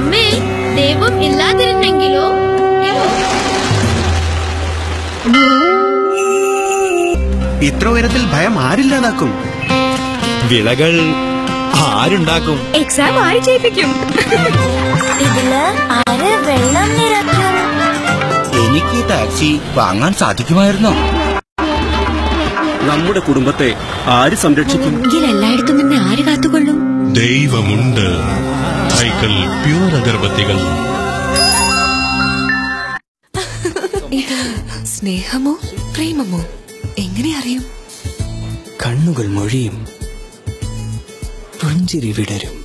ഒമ്മേ ദൈവം ഇല്ലാതിരുന്നെങ്കിലോ? ഇത്ര ഉയരത്തിൽ ഭയം ആരില്ലാതാക്കും? വിളകൾ ആരുണ്ടാക്കും? എക്സാം ആര് ചെയ്യിപ്പിക്കും? ഇതിൽ ആര് വെള്ളം നിരക്കും എനിക്ക് ഈ ടാക്സി വാങ്ങാൻ സാധിക്കുമായിരുന്നോ? നമ്മുടെ കുടുംബത്തെ ആര് സംരക്ഷിക്കും? എല്ലായിടത്തും നിന്നെ ആര് കാത്തുകൊള്ളും? ദൈവമുണ്ട്. സൈക്കിൾ പ്യൂർ അഗർബത്തികൾ. ഇത് സ്നേഹമോ പ്രേമമോ എങ്ങനെ അറിയും? കണ്ണുകൾ മൊഴിയും പുഞ്ചിരി വിടരും.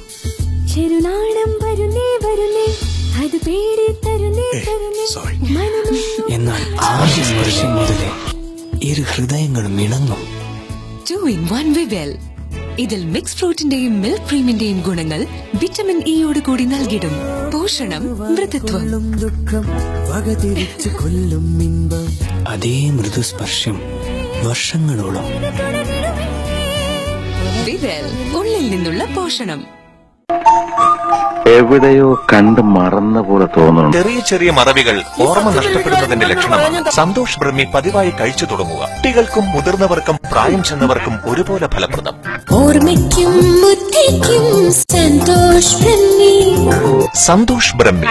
ചെറുനാടം വരുന്നേ വരുന്നേ അത് പേടി തരുന്നേ തരുന്നേ. എന്നാൽ ആദ്യ വർഷം മുതലേ ഇരു ഹൃദയങ്ങളും ഇണങ്ങും. ടു ഇൻ വൺ വിവെൽ ഇതിൽ മിക്സ് ഫ്രൂട്ടിന്റെയും മിൽക്ക് ക്രീമിന്റെയും ഗുണങ്ങൾ വിറ്റമിൻ ഇയോട് കൂടി നൽകിടും. പോഷണം മൃദുത്വം. ദുഃഖം വകതിരിച്ചു കൊല്ലും അതേ മൃദുസ്പർശം വർഷങ്ങളോളം. ഉള്ളിൽ നിന്നുള്ള പോഷണം. എവിടെയോ കണ്ട് മറന്ന പോലെ തോന്നുന്നു. ചെറിയ ചെറിയ മറവികൾ ഓർമ്മ നഷ്ടപ്പെടുന്നതിന്റെ ലക്ഷണമാണ്. സന്തോഷ് ബ്രഹ്മി പതിവായി കഴിച്ചു തുടങ്ങുക. കുട്ടികൾക്കും മുതിർന്നവർക്കും പ്രായം ചെന്നവർക്കും ഒരുപോലെ ഫലപ്രദം. ഓർമ്മയ്ക്കും ബുദ്ധിക്കും സന്തോഷ് ബ്രഹ്മി. സന്തോഷ് ബ്രഹ്മി.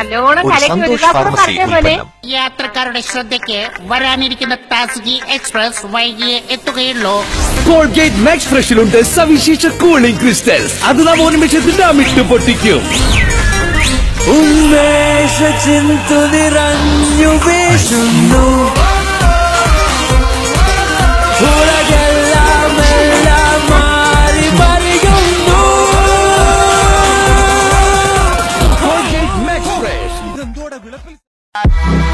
ഒരു സന്തോഷ് ഫാർമസി ഉൽപ്പന്നം. യാത്രക്കാരുടെ ശ്രദ്ധയ്ക്ക് വരാനിരിക്കുന്ന താസ്കി എക്സ്പ്രസ് വൈകിയേ എത്തുകയുള്ളൂ. കോൾഗേറ്റ് മാക്സ് ഫ്രഷിലുണ്ട് സവിശേഷ കൂളിംഗ് ക്രിസ്റ്റൽസ്. അത് നാം ഒരുമിച്ച് അമിട്ട് പൊട്ടിക്കും. ഉന്മേഷ ചിന്തു നിറഞ്ഞു വീശുന്നു. Colgate max fresh